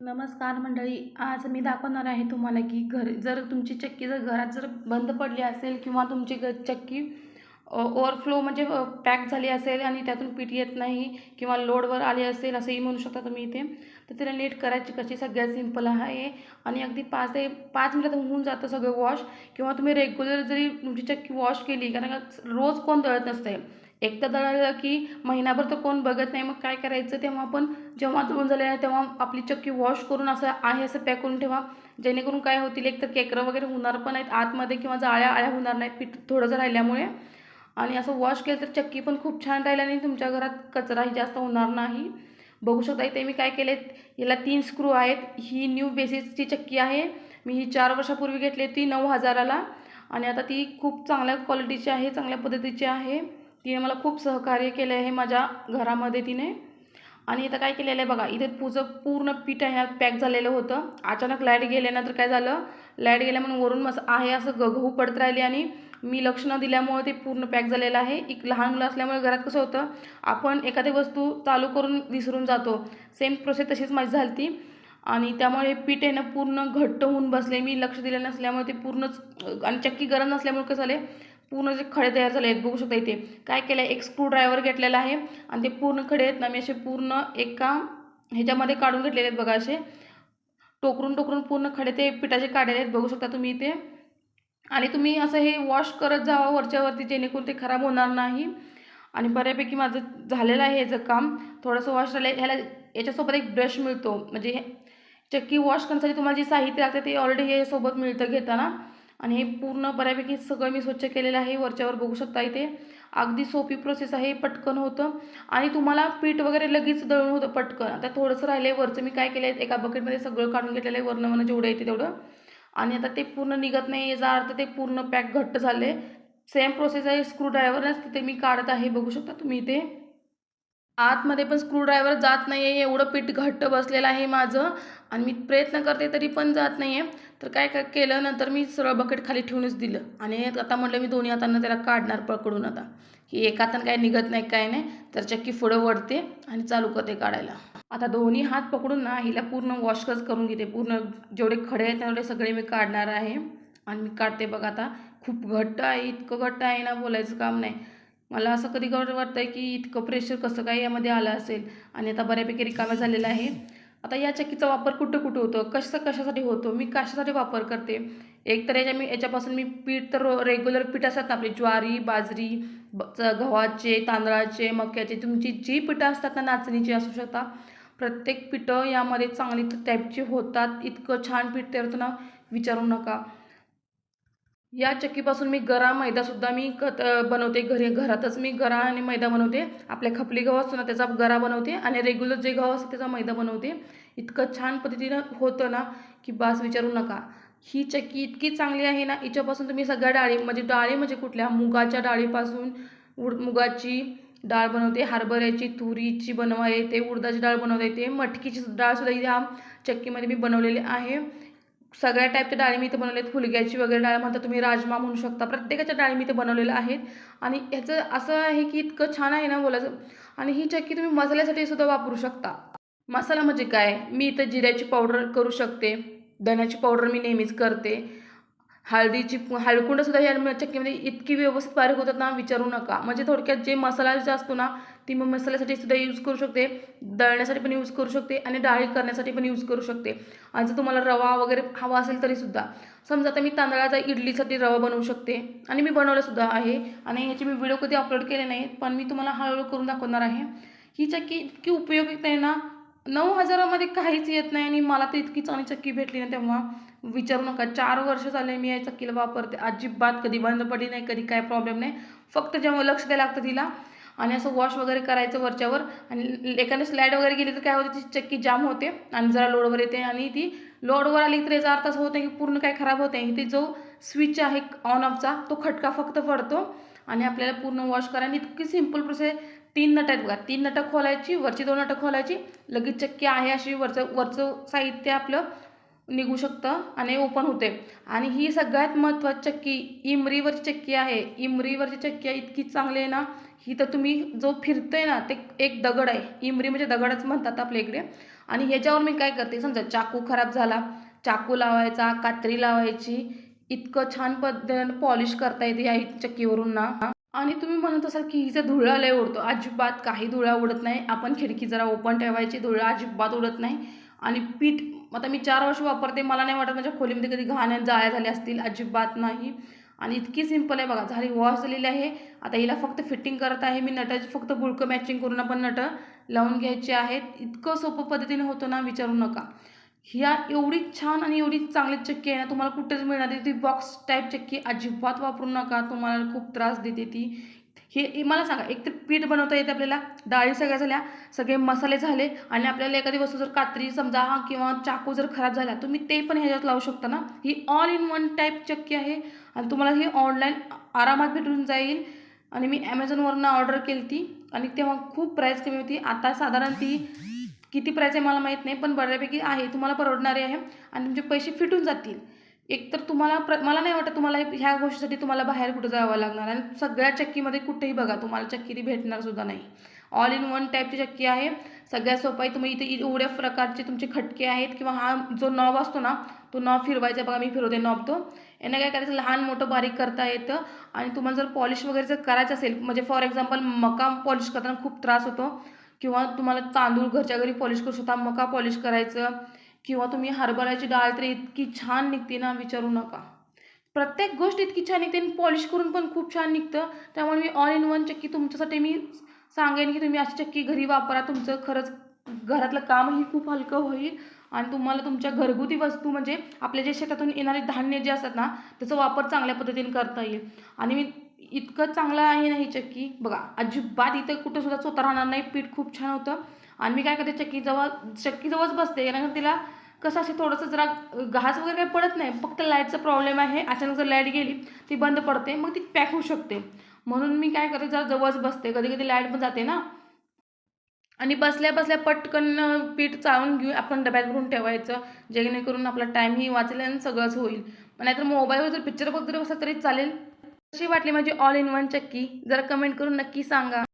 नमस्कार मंडळी आज मी दाखवणार आहे तुम्हाला की घर जर तुमची चक्की जर घरात जर बंद पडली असेल किंवा तुमची ग चक्की ओव्हरफ्लो म्हणजे पॅक झाली असेल आणि त्यातून पीठ येत नाही किंवा लोडवर आली असेल असंही म्हणू शकता तुम्ही इथे तर तिला नीट करायची कशी सगळ्यात सिंपल आहे. आणि अगदी पाच ते पाच मिनटात होऊन जातं सगळं वॉश किंवा तुम्ही रेग्युलर जरी तुमची चक्की वॉश केली कारण का रोज कोण दळत नसते एकदा दळालं की महिनाभर तर कोण बघत नाही मग काय करायचं? तेव्हा आपण जेव्हा धुवून झाले आहे तेव्हा आपली चक्की वॉश करून असं आहे असं पॅक करून ठेवा. जेणेकरून काय होतील एक तर केकरं वगैरे होणार पण नाहीत आतमध्ये किंवा जाळ्या आळ्या होणार नाहीत पीठ थोडंसं राहिल्यामुळे. आणि असं वॉश केलं तर चक्की पण खूप छान राहिली आणि तुमच्या घरात कचराही जास्त होणार नाही. बघू शकता इथे मी काय केले याला तीन स्क्रू आहेत. ही न्यू बेसिसची चक्की आहे. मी ही चार वर्षापूर्वी घेतली ती नऊ हजाराला. आणि आता ती खूप चांगल्या क्वालिटीची आहे चांगल्या पद्धतीची आहे. तिने मला खूप सहकार्य केलं आहे माझ्या घरामध्ये तिने. आणि इथं काय केलेलं आहे बघा इथे पूजं पूर्ण पीठ आहे पॅक झालेलं होतं. अचानक लाइट गेल्यानंतर काय झालं? लाइट गेल्या म्हणून वरून मस आहे असं ग गहू पडत राहिली आणि मी लक्ष न दिल्यामुळे ते पूर्ण पॅक झालेलं आहे. एक लहान मुलं असल्यामुळे घरात कसं होतं आपण एखादी वस्तू चालू करून विसरून जातो. सेम प्रोसेस तशीच माझी झाली ती आणि त्यामुळे हे पीठ आहे ना पूर्ण घट्ट होऊन बसले. मी लक्ष दिलं नसल्यामुळे ते पूर्णच आणि चक्की गरम नसल्यामुळे कसं झाले पूर्ण जे खडे तयार झाले आहेत बघू शकता इथे. काय केलं आहे एक स्क्रूड्रायव्हर घेतलेला आहे आणि ते पूर्ण खडे आहेत ना मी असे पूर्ण एका ह्याच्यामध्ये काढून घेतलेले आहेत बघा असे. टोकरून टोकरून पूर्ण खडे ते पिठाचे काढलेले आहेत बघू शकता तुम्ही इथे. आणि तुम्ही असं हे वॉश करत जावा वरच्यावरती जेणेकरून ते खराब होणार नाही. आणि बऱ्यापैकी माझं झालेलं आहे याचं काम. थोडंसं वॉश झालं ह्याला याच्यासोबत एक ब्रश मिळतो. म्हणजे हे चक्की वॉश करण्यासाठी तुम्हाला जे साहित्य लागतं ते ऑलरेडी हे सोबत मिळतं घेताना. आणि हे पूर्ण बऱ्यापैकी सगळं मी स्वच्छ केलेलं आहे वरच्यावर बघू शकता इथे. अगदी सोपी प्रोसेस आहे पटकन होतं. आणि तुम्हाला पीठ वगैरे लगेच दळून होतं पटकन. आता थोडंसं राहिलं आहे वरचं मी काय केलं आहे एका बकेटमध्ये सगळं काढून घेतलेलं आहे वरनं वरनं जेवढं येते तेवढं. आणि आता ते पूर्ण निघत नाही याचा अर्थ ते पूर्ण पॅक घट्ट झाले सेम प्रोसेस आहे स्क्रू ड्रायव्हरच तिथे मी काढत आहे बघू शकता तुम्ही इथे. आतमध्ये पण स्क्रूड्रायव्हर जात नाही आहे एवढं पीठ घट्ट बसलेलं आहे माझं. आणि मी प्रयत्न करते तरी पण जात नाही आहे तर काय काय केलं नंतर मी सरळ बकेट खाली ठेवूनच दिलं. आणि आता म्हटलं मी दोन्ही हातांना त्याला काढणार पकडून आता. की एका हातानं काय निघत नाही काय नाही. तर चक्की पुढं वडते आणि चालू करते काढायला. आता दोन्ही हात पकडून ना हिला पूर्ण वॉशकच करून घेते. पूर्ण जेवढे खडे आहेत तेवढे सगळे मी काढणार आहे. आणि मी काढते बघा आता. खूप घट्ट आहे इतकं घट्ट आहे ना बोलायचं काम नाही. मला असं कधी कधी वाटतं आहे की इतकं प्रेशर कसं काय यामध्ये आलं असेल? आणि आता बऱ्यापैकी रिकामा झालेलं आहे आता या चक्कीचा वापर कुठं कुठं होतो? कसं कशासाठी होतो? मी कशासाठी वापर करते? एक तर याच्या मी याच्यापासून मी पीठ तर रेग्युलर पीठ असतात ना आपली ज्वारी बाजरी ब गव्हाचे तांदळाचे मक्याचे तुमची जी पिठं असतात ना नाचणीची असू शकता. प्रत्येक पिठं यामध्ये चांगली टाईपची होतात. इतकं छान पीठ तयार होतं ना विचारू नका. या चक्कीपासून मी गरा मैदासुद्धा मी कत बनवते घरी घरातच मी गरा आणि मैदा बनवते. आपल्या खपली गहू असतो ना त्याचा गरा बनवते आणि रेग्युलर जे गहू असतं त्याचा मैदा बनवते. इतकं छान पद्धतीनं होतं ना की बास विचारू नका. ही चक्की इतकी चांगली आहे ना हिच्यापासून तुम्ही सगळ्या डाळी म्हणजे डाळी म्हणजे कुठल्या? मुगाच्या डाळीपासून उड मुगाची डाळ बनवते हरभऱ्याची तुरीची बनवा येते उडदाची डाळ बनवता येते मटकीची डाळसुद्धा या चक्कीमध्ये मी बनवलेली आहे. सगळ्या टाईपच्या डाळी मी इथे बनवले आहेत फुलग्याची वगैरे डाळ म्हणता तुम्ही राजमा म्हणू शकता. प्रत्येकाच्या डाळी मी इथे बनवलेल्या आहेत. आणि ह्याचं असं आहे की इतकं छान आहे ना बोलायचं. आणि ही चक्की तुम्ही मसाल्यासाठी सुद्धा वापरू शकता. मसाला म्हणजे काय? मी इथं जिऱ्याची पावडर करू शकते. धण्याची पावडर मी नेहमीच करते. हळदीची हळकुंडसुद्धा या चक्कीमध्ये इतकी व्यवस्थित बारीक होतात ना विचारू नका. म्हणजे थोडक्यात जे मसाला जे असतो ना ती मग मसाल्यासाठी सुद्धा यूज करू शकते. दळण्यासाठी पण यूज करू शकते आणि डाळी करण्यासाठी पण यूज करू शकते. आणि जर तुम्हाला रवा वगैरे हवा असेल तरीसुद्धा समजा आता मी तांदळाचा इडलीसाठी रवा बनवू शकते आणि मी बनवलंसुद्धा आहे. आणि ह्याचे मी व्हिडिओ कधी अपलोड केले नाहीत पण मी तुम्हाला हळूहळू करून दाखवणार आहे. ही चक्की इतकी उपयोगित आहे ना नऊ हजारामध्ये काहीच येत नाही आणि मला तर इतकी चांगली चक्की भेटली ना तेव्हा. विचारू नका चार वर्ष झाले मी या चक्कीला वापरते. अजिबात कधी बंद पडली नाही कधी काय प्रॉब्लेम नाही. फक्त जेव्हा लक्ष द्यायला लागतं तिला आणि असं वॉश वगैरे करायचं वरच्यावर. आणि एखादं स्लाईड वगैरे गेली तर काय होते ती चक्की जाम होते. आणि जरा लोडवर येते आणि ती लोडवर आली तर याचा अर्थ असं होतं की पूर्ण काय खराब होते इथे जो स्विच आहे ऑन ऑफचा तो खटका फक्त पडतो. आणि आपल्याला पूर्ण वॉश करायला इतकी सिंपल प्रोसेस तीन नट आहेत बघा. तीन नटं खोलायची वरची दोन नटं खोलायची. लगेच चक्की आहे अशी वरचं वरचं साहित्य आपलं निघू शकतं आणि ओपन होते. आणि ही सगळ्यात महत्त्वाची चक्की इमरीवरची चक्की आहे. इमरीवरची चक्की आहे इतकी चांगली आहे ना ही तर तुम्ही जो फिरतोय ना ते एक दगड आहे. इमरी म्हणजे दगडच म्हणतात आपल्या इकडे. आणि ह्याच्यावर मी काय करते समजा चाकू खराब झाला चाकू लावायचा कात्री लावायची इतकं छान पद्धतीनं पॉलिश करता येते या चक्कीवरून ना. आणि तुम्ही म्हणत असाल की हिचा धुळा लय उडतो. अजिबात काही धुळा उडत नाही. आपण खिडकी जरा ओपन ठेवायची धुळा अजिबात उडत नाही. आणि पीठ मग आता मी चार वर्ष वापरते मला नाही वाटत माझ्या खोलीमध्ये कधी घाण्या जाळ्या झाल्या असतील अजिबात नाही. आणि इतकी सिंपल आहे बघा झाली वॉश झालेली आहे. आता हिला फक्त फिटिंग करत आहे मी नटाची फक्त बुळकं मॅचिंग करून आपण नटं लावून घ्यायचे आहेत. इतकं सोपं पद्धतीने होतं ना विचारू नका. ह्या एवढी छान आणि एवढी चांगली चक्की आहे ना तुम्हाला कुठेच मिळणार ती बॉक्स टाईप चक्की अजिबात वापरू नका तुम्हाला खूप त्रास देते ती. हे मला सांगा एक तर पीठ बनवता येते आपल्याला डाळी सगळ्या झाल्या सगळे मसाले झाले आणि आपल्याला एखादी वस्तू जर कात्री समजा हा किंवा चाकू जर खराब झाला तुम्ही ते पण ह्याच्यात लावू शकता ना? ही ऑल इन वन टाईप चक्की आहे आणि तुम्हाला ही ऑनलाईन आरामात भेटून जाईल. आणि मी ॲमेझॉनवरनं ऑर्डर केली ती आणि तेव्हा खूप प्राईस कमी होती. आता साधारण ती किती प्राईस आहे मला माहीत नाही पण बऱ्यापैकी आहे तुम्हाला परवडणारी आहे आणि तुमचे पैसे फिटून जातील. एकतर तुम्हाला प्र मला नाही वाटत तुम्हाला ह्या गोष्टीसाठी तुम्हाला बाहेर कुठं जावं लागणार. आणि सगळ्या चक्कीमध्ये कुठेही बघा तुम्हाला चक्की ती भेटणार सुद्धा नाही. ऑल इन वन टाईपची चक्की आहे. सगळ्यात सोपाई तुम्ही इथे एवढ्या प्रकारचे तुमचे खटके आहेत किंवा हा जो नॉब असतो ना तो नॉब फिरवायचा बघा मी फिरवते नॉब तो यांना काय करायचं लहान मोठं बारीक करता येतं. आणि तुम्हाला जर पॉलिश वगैरे जर करायचं असेल म्हणजे फॉर एक्झाम्पल मका पॉलिश करताना खूप त्रास होतो. किंवा तुम्हाला तांदूळ घरच्या घरी पॉलिश करू शकता मका पॉलिश करायचं. किंवा तुम्ही हरभऱ्याची डाळ तर इतकी छान निघते ना विचारू नका. प्रत्येक गोष्ट इतकी छान निघते आणि पॉलिश करून पण खूप छान निघतं. त्यामुळे मी ऑल इन वन चक्की तुमच्यासाठी मी सांगेन की तुम्ही अशी चक्की घरी वापरा. तुमचं खरंच घरातलं कामही खूप हलकं होईल आणि तुम्हाला तुमच्या घरगुती वस्तू म्हणजे आपल्या जे शेतातून येणारे धान्य जे असतात ना त्याचा वापर चांगल्या पद्धतीने करता येईल. आणि मी इतकं चांगलं आहे ना ही चक्की. बघा अजिबात इथं कुठंसुद्धा चोता राहणार नाही. पीठ खूप छान होतं. आणि मी काय करते चक्कीजवळ चक्कीजवळच बसते. कारण तिला कसं असे थोडंसं जरा घास वगैरे काही पडत नाही. फक्त लाईटचा प्रॉब्लेम आहे. अचानक जर लाइट गेली ती बंद पडते. मग ती पॅक होऊ शकते. म्हणून मी काय करते जरा जवळच बसते. कधी कधी लाइट पण जाते ना. आणि बसल्या बसल्या पटकन पीठ चाळून घेऊन आपण डब्यात भरून ठेवायचं. जेणेकरून आपला टाईमही वाचेल आणि सगळंच होईल. नाहीतर मोबाईलवर जर पिक्चर वगैरे बसला तरी चालेल. कशी वाटली माझी ऑल इन वन चक्की? जरा कमेंट करून नक्की सांगा.